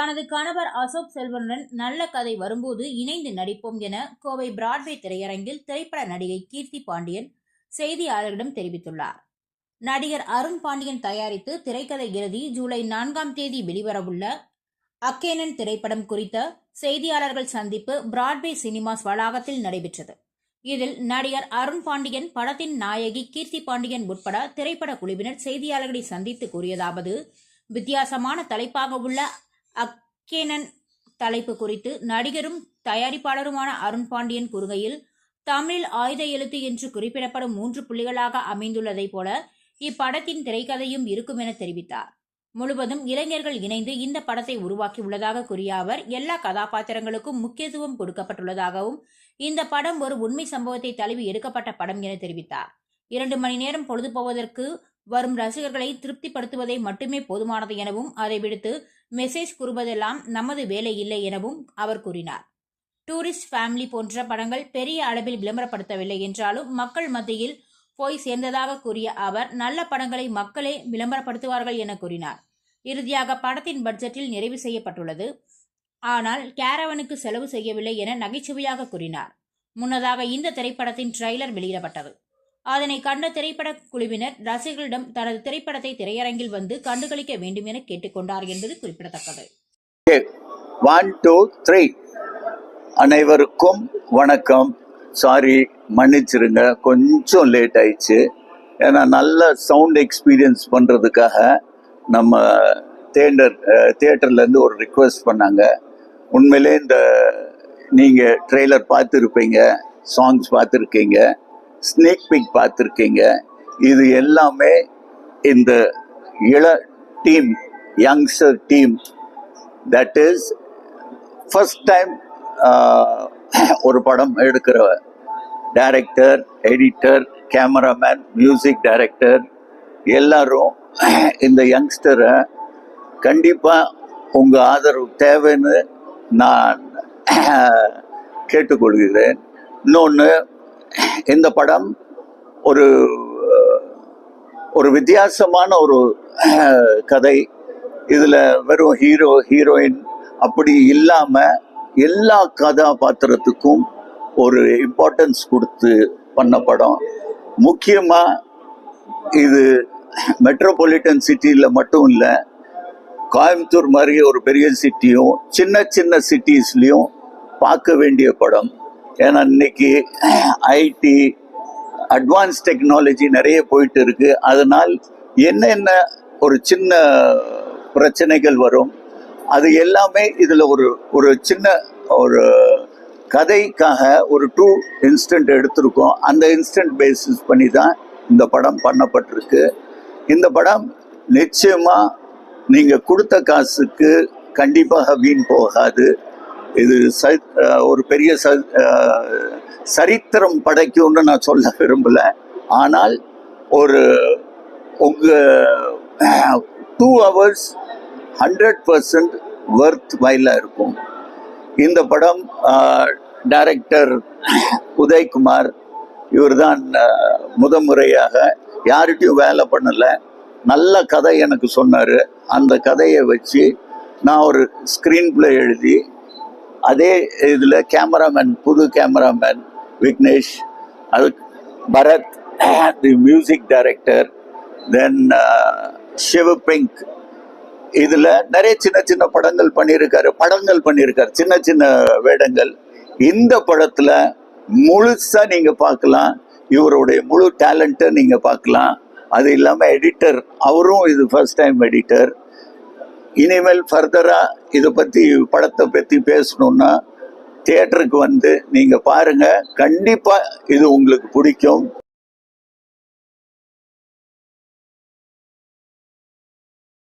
தனது கணவர் அசோக் செல்வனுடன் நல்ல கதை வரும்போது இணைந்து நடிப்போம் என கோவை பிராட்வே திரையரங்கில் திரைப்பட நடிகை கீர்த்தி பாண்டியன் செய்தியாளர்களிடம் தெரிவித்துள்ளார். நடிகர் அருண் பாண்டியன் தயாரித்து திரைக்கதை எழுதி ஜூலை நான்காம் தேதி வெளிவரவுள்ள அக்கேனன் திரைப்படம் குறித்த செய்தியாளர்கள் சந்திப்பு பிராட்வே சினிமாஸ் வளாகத்தில் நடைபெற்றது. இதில் நடிகர் அருண் பாண்டியன் படத்தின் நாயகி கீர்த்தி பாண்டியன் உட்பட திரைப்பட குழுவினர் செய்தியாளர்களை சந்தித்து கூறியதாவது வித்தியாசமான தலைப்பாக உள்ள அக்கேனன் தலைப்பு குறித்து நடிகரும் தயாரிப்பாளருமான அருண் பாண்டியன் கூறுகையில் தமிழில் ஆயுத எழுத்து என்று குறிப்பிடப்படும் மூன்று புள்ளிகளாக அமைந்துள்ளதைப் போல இப்படத்தின் திரைக்கதையும் இருக்கும் என தெரிவித்தார். முழுவதும் இளைஞர்கள் இணைந்து இந்த படத்தை உருவாக்கியுள்ளதாக கூறிய அவர் எல்லா கதாபாத்திரங்களுக்கும் முக்கியத்துவம் கொடுக்கப்பட்டுள்ளதாகவும் இந்த படம் ஒரு உண்மை சம்பவத்தை தழுவி எடுக்கப்பட்ட படம் என தெரிவித்தார். இரண்டு மணி நேரம் பொழுது போவதற்கு வரும் ரசிகர்களை திருப்திப்படுத்துவதை மட்டுமே போதுமானது எனவும் அதை விடுத்து மெசேஜ் கூறுவதெல்லாம் நமது வேலை இல்லை எனவும் அவர் கூறினார். டூரிஸ்ட் ஃபேமிலி போன்ற படங்கள் பெரிய அளவில் விளம்பரப்படுத்தவில்லை என்றாலும் மக்கள் மத்தியில் போய் சேர்ந்ததாக கூறிய அவர் நல்ல படங்களை மக்களே விளம்பரப்படுத்துவார்கள் என கூறினார். இறுதியாக படத்தின் பட்ஜெட்டில் நிறைவு செய்யப்பட்டுள்ளது. ஆனால் கேரவனுக்கு செலவு செய்யவில்லை என நகைச்சுவையாக கூறினார். முன்னதாக இந்த திரைப்படத்தின் ட்ரெய்லர் வெளியிடப்பட்டது. அதனை கண்ட திரைப்பட குழுவினர் ரசிகர்களிடம் தனது திரைப்படத்தை திரையரங்கில் வந்து கண்டுகளிக்க வேண்டும் என கேட்டுக்கொண்டார் என்பது குறிப்பிடத்தக்கது. ஒன் டூ த்ரீ அனைவருக்கும் வணக்கம். சாரி மன்னிச்சிருங்க. கொஞ்சம் லேட் ஆயிடுச்சு. ஏன்னா நல்ல சவுண்ட் எக்ஸ்பீரியன்ஸ் பண்ணுறதுக்காக நம்ம தேட்டர் தேட்டர்லேருந்து ஒரு ரிக்வெஸ்ட் பண்ணாங்க. உண்மையிலே இந்த நீங்கள் ட்ரெய்லர் பார்த்துருப்பீங்க சாங்ஸ் பார்த்துருக்கீங்க. ஸ்னேக் பிக் பார்த்துருக்கீங்க. இது எல்லாமே இந்த இள team youngster team that is first time ஒரு படம் எடுக்கிற director editor cameraman music director எல்லாரும் இந்த யங்ஸ்டரை கண்டிப்பாக உங்கள் ஆதரவு தேவைன்னு நான் கேட்டுக்கொள்கிறேன். இன்னொன்று இந்த படம் ஒரு ஒரு வித்தியாசமான ஒரு கதை. இதில் வெறும் ஹீரோ ஹீரோயின் அப்படி இல்லாமல் எல்லா கதாபாத்திரத்துக்கும் ஒரு இம்பார்ட்டன்ஸ் கொடுத்து பண்ண படம். முக்கியமாக இது மெட்ரோபாலிட்டன் சிட்டியில் மட்டும் இல்லை கோயம்புத்தூர் மாதிரி ஒரு பெரிய சிட்டியும் சின்ன சின்ன சிட்டிஸ்லேயும் பார்க்க வேண்டிய படம். ஏன்னா இன்னைக்கு ஐடி அட்வான்ஸ் டெக்னாலஜி நிறைய போயிட்டு இருக்கு அதனால் என்னென்ன ஒரு சின்ன பிரச்சனைகள் வரும் அது எல்லாமே இதில் ஒரு ஒரு சின்ன ஒரு கதைக்காக ஒரு டூ இன்ஸ்டன்ட் எடுத்திருக்கோம். அந்த இன்ஸ்டன்ட் பேசிஸ் பண்ணி தான் இந்த படம் பண்ணப்பட்டிருக்கு. இந்த படம் நிச்சயமாக நீங்கள் கொடுத்த காசுக்கு கண்டிப்பாக வீண் போகாது. இது ச ஒரு பெரிய ச சரித்திரம் படைக்கும்னு நான் சொல்ல விரும்பலை. ஆனால் ஒரு உங்கள் two hours hundred percent worth வைலாக இருக்கும். இந்த படம் டைரக்டர் உதய்குமார் இவர் தான் முதமுறையாக யார்கிட்டையும் வேலை பண்ணலை. நல்ல கதை எனக்கு சொன்னார். அந்த கதையை வச்சு நான் ஒரு ஸ்க்ரீன் பிளே எழுதி அதே இதில் கேமராமேன் புது கேமராமேன் விக்னேஷ் அது Bharath the music director then Shiv pink இதில் நிறைய சின்ன சின்ன படங்கள் பண்ணியிருக்காரு படங்கள் பண்ணியிருக்காரு சின்ன சின்ன வேடங்கள். இந்த படத்தில் முழுசாக நீங்கள் பார்க்கலாம் இவருடைய முழு டேலண்ட்டை நீங்கள் பார்க்கலாம். அது இல்லாமல் எடிட்டர் அவரும் இது ஃபர்ஸ்ட் டைம் எடிட்டர் இனிமேல் ஃபர்தராக இதை பற்றி படத்தை பற்றி பேசணுன்னா தேட்டருக்கு வந்து நீங்கள் பாருங்கள் கண்டிப்பாக இது உங்களுக்கு பிடிக்கும்.